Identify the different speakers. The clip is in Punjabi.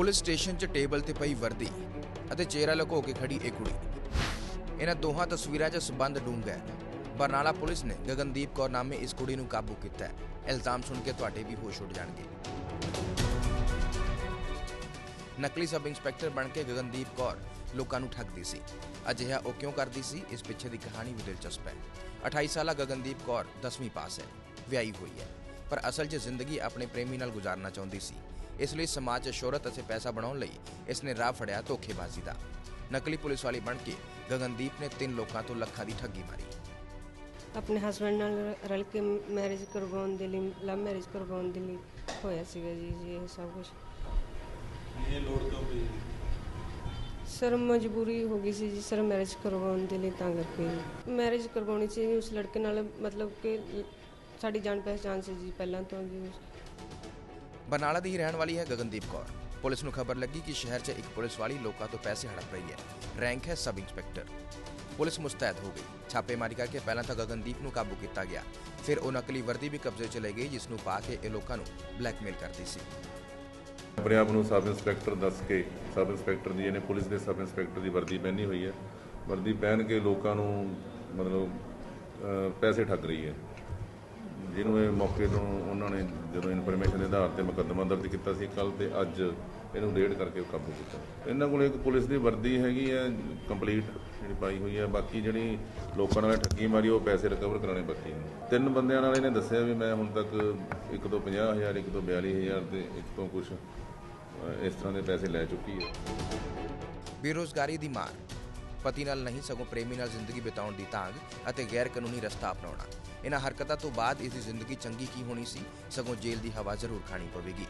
Speaker 1: ਪੁਲਿਸ ਸਟੇਸ਼ਨ 'ਚ ਟੇਬਲ ਤੇ ਪਈ ਵਰਦੀ ਅਤੇ ਚਿਹਰਾ ਲੁਕੋ ਕੇ ਖੜੀ ਇਹ ਕੁੜੀ। ਇਹਨਾਂ ਦੋਹਾਂ ਤਸਵੀਰਾਂ 'ਚ ਸਬੰਧ ਡੂੰਘਾ ਹੈ। ਬਰਨਾਲਾ ਪੁਲਿਸ ਨੇ ਗਗਨਦੀਪ ਕੌਰ ਨਾਮੇ ਇਸ ਕੁੜੀ ਨੂੰ ਕਾਬੂ ਕੀਤਾ ਹੈ। ਇਲਜ਼ਾਮ ਸੁਣ ਕੇ ਤੁਹਾਡੇ ਵੀ ਹੋਸ਼ ਉੱਡ ਜਾਣਗੇ। ਨਕਲੀ ਸਬ ਇੰਸਪੈਕਟਰ ਬਣ ਕੇ ਗਗਨਦੀਪ ਕੌਰ ਲੋਕਾਂ ਨੂੰ ਠੱਗਦੀ ਸੀ। ਅਜਿਹਾ ਉਹ ਕਿਉਂ ਕਰਦੀ ਸੀ? ਇਸ ਪਿੱਛੇ ਦੀ ਕਹਾਣੀ ਵੀ ਦਿਲਚਸਪ ਹੈ। 28 ਸਾਲਾ ਗਗਨਦੀਪ ਕੌਰ 10ਵੀਂ ਪਾਸ ਹੈ। ਵਿਆਹੀ ਹੋਈ ਹੈ। ਪਰ ਅਸਲ 'ਚ ਜ਼ਿੰਦਗੀ ਆਪਣੇ ਪ੍ਰੇਮੀ ਨਾਲ ਗੁਜ਼ਾਰਨਾ ਚਾਹੁੰਦੀ ਸੀ। ਇਸ ਲਈ ਸਮਾਜ 'ਚ ਸ਼ੋਹਰਤ ਅਤੇ ਪੈਸਾ ਬਣਾਉਣ ਲਈ ਇਸ ਨੇ ਰਾਹ ਫੜਿਆ ਧੋਖੇਬਾਜ਼ੀ ਦਾ। ਨਕਲੀ ਪੁਲਿਸ ਵਾਲੀ ਬਣ ਕੇ ਗਗਨਦੀਪ ਨੇ ਤਿੰਨ ਲੋਕਾਂ ਤੋਂ ਲੱਖਾਂ ਦੀ ਠੱਗੀ ਮਾਰੀ।
Speaker 2: ਆਪਣੇ ਹਸਬੰਡ ਨਾਲ ਰਲ ਕੇ ਮੈਰਿਜ ਕਰਵਾਉਣ ਦੇ ਲਈ ਲਵ ਮੈਰਿਜ ਕਰਵਾਉਣ ਦੇ ਲਈ ਹੋਇਆ ਸੀਗਾ ਜੀ ਜੀ ਇਹ ਸਭ ਕੁਝ
Speaker 3: ਇਹ ਲੋੜ ਕਿਉਂ ਪਈ?
Speaker 2: ਸਰ ਮਜਬੂਰੀ ਹੋ ਗਈ ਸੀ ਜੀ ਸਰ ਮੈਰਿਜ ਕਰਵਾਉਣ ਦੇ ਲਈ ਤਾਂ ਕਰਕੇ। ਮੈਰਿਜ ਕਰਵਾਉਣੀ ਸੀ ਉਸ ਲੜਕੇ ਨਾਲ ਮਤਲਬ ਕਿ ਸਾਡੀ ਜਾਣ ਪਹਿਚਾਣ ਸੀ ਜੀ ਪਹਿਲਾਂ ਤੋਂ ਜੀ।
Speaker 1: ਬਰਨਾਲਾ ਦੀ ਹੀ ਰਹਿਣ ਵਾਲੀ ਹੈ ਗਗਨਦੀਪ ਕੌਰ। ਪੁਲਿਸ ਨੂੰ ਖਬਰ ਲੱਗੀ ਕਿ ਸ਼ਹਿਰ 'ਚ ਇੱਕ ਪੁਲਿਸ ਵਾਲੀ ਲੋਕਾਂ ਤੋਂ ਪੈਸੇ ਹੜਪ ਰਹੀ ਹੈ। ਰੈਂਕ ਹੈ ਸਬ ਇੰਸਪੈਕਟਰ। ਪੁਲਿਸ ਮੁਸਤੈਦ ਹੋ ਗਈ। ਛਾਪੇਮਾਰੀ ਕਰਕੇ ਪਹਿਲਾਂ ਤਾਂ ਗਗਨਦੀਪ ਨੂੰ ਕਾਬੂ ਕੀਤਾ ਗਿਆ। ਫਿਰ ਉਹ ਨਕਲੀ ਵਰਦੀ ਵੀ ਕਬਜ਼ੇ 'ਚ ਲੈ ਗਈ, ਜਿਸ ਨੂੰ ਪਾ ਕੇ ਇਹ ਲੋਕਾਂ ਨੂੰ ਬਲੈਕਮੇਲ ਕਰਦੀ ਸੀ।
Speaker 3: ਆਪਣੇ ਆਪ ਨੂੰ ਸਬ ਇੰਸਪੈਕਟਰ ਦੱਸ ਕੇ, ਸਬ ਇੰਸਪੈਕਟਰ ਦੀ ਇਹਨੇ ਪੁਲਿਸ ਦੇ ਸਬ ਇੰਸਪੈਕਟਰ ਦੀ ਵਰਦੀ ਪਹਿਨੀ ਹੋਈ ਹੈ। ਵਰਦੀ ਪਹਿਨ ਕੇ ਲੋਕਾਂ ਨੂੰ ਮਤਲਬ ਪੈਸੇ ਠੱਗ ਰਹੀ ਹੈ। ਜਿਹਨੂੰ ਇਹ ਮੌਕੇ ਤੋਂ ਉਹਨਾਂ ਨੇ ਜਦੋਂ ਇਨਫੋਰਮੇਸ਼ਨ ਦੇ ਆਧਾਰ ਤੇ ਮੁਕੱਦਮਾ ਦਰਜ ਕੀਤਾ ਸੀ ਕੱਲ ਤੇ ਅੱਜ ਇਹਨੂੰ ਰੇਡ ਕਰਕੇ ਕਾਬੂ ਕੀਤਾ। ਇਹਨਾਂ ਕੋਲ ਇੱਕ ਪੁਲਿਸ ਦੀ ਵਰਦੀ ਹੈਗੀ ਹੈ ਕੰਪਲੀਟ ਜਿਹੜੀ ਪਾਈ ਹੋਈ ਹੈ ਬਾਕੀ ਜਿਹੜੀ ਲੋਕਾਂ ਨਾਲ ਠੱਗੀ ਮਾਰੀ, ਉਹ ਪੈਸੇ ਰਿਕਵਰ ਕਰਾਉਣੇ ਬਾਕੀ ਨੇ। ਤਿੰਨ ਬੰਦਿਆਂ ਨਾਲ ਇਹਨੇ ਦੱਸਿਆ ਵੀ ਮੈਂ ਹੁਣ ਤੱਕ ਇੱਕ ਤੋਂ 50000 ਇੱਕ ਤੋਂ 42000 ਤੇ ਇੱਕ ਤੋਂ ਕੁਝ ਇਸ ਤਰ੍ਹਾਂ ਦੇ ਪੈਸੇ ਲੈ ਚੁੱਕੀ ਹੈ
Speaker 1: ਬੇਰੋਜ਼ਗਾਰੀ ਦੀ ਮਾਰ। ਪਤੀ ਨਾਲ ਨਹੀਂ ਸਗੋਂ ਪ੍ਰੇਮੀ ਨਾਲ ਜ਼ਿੰਦਗੀ ਬਿਤਾਉਣ ਦੀ ਤਾਂਗ ਅਤੇ ਗੈਰ ਕਾਨੂੰਨੀ ਰਸਤਾ ਅਪਣਾਉਣਾ। ਇਹਨਾਂ ਹਰਕਤਾਂ ਤੋਂ ਬਾਅਦ ਇਸ ਦੀ ਜ਼ਿੰਦਗੀ ਚੰਗੀ ਕੀ ਹੋਣੀ ਸੀ, ਸਗੋਂ ਜੇਲ੍ਹ ਦੀ ਹਵਾ ਜ਼ਰੂਰ ਖਾਣੀ ਪਵੇਗੀ।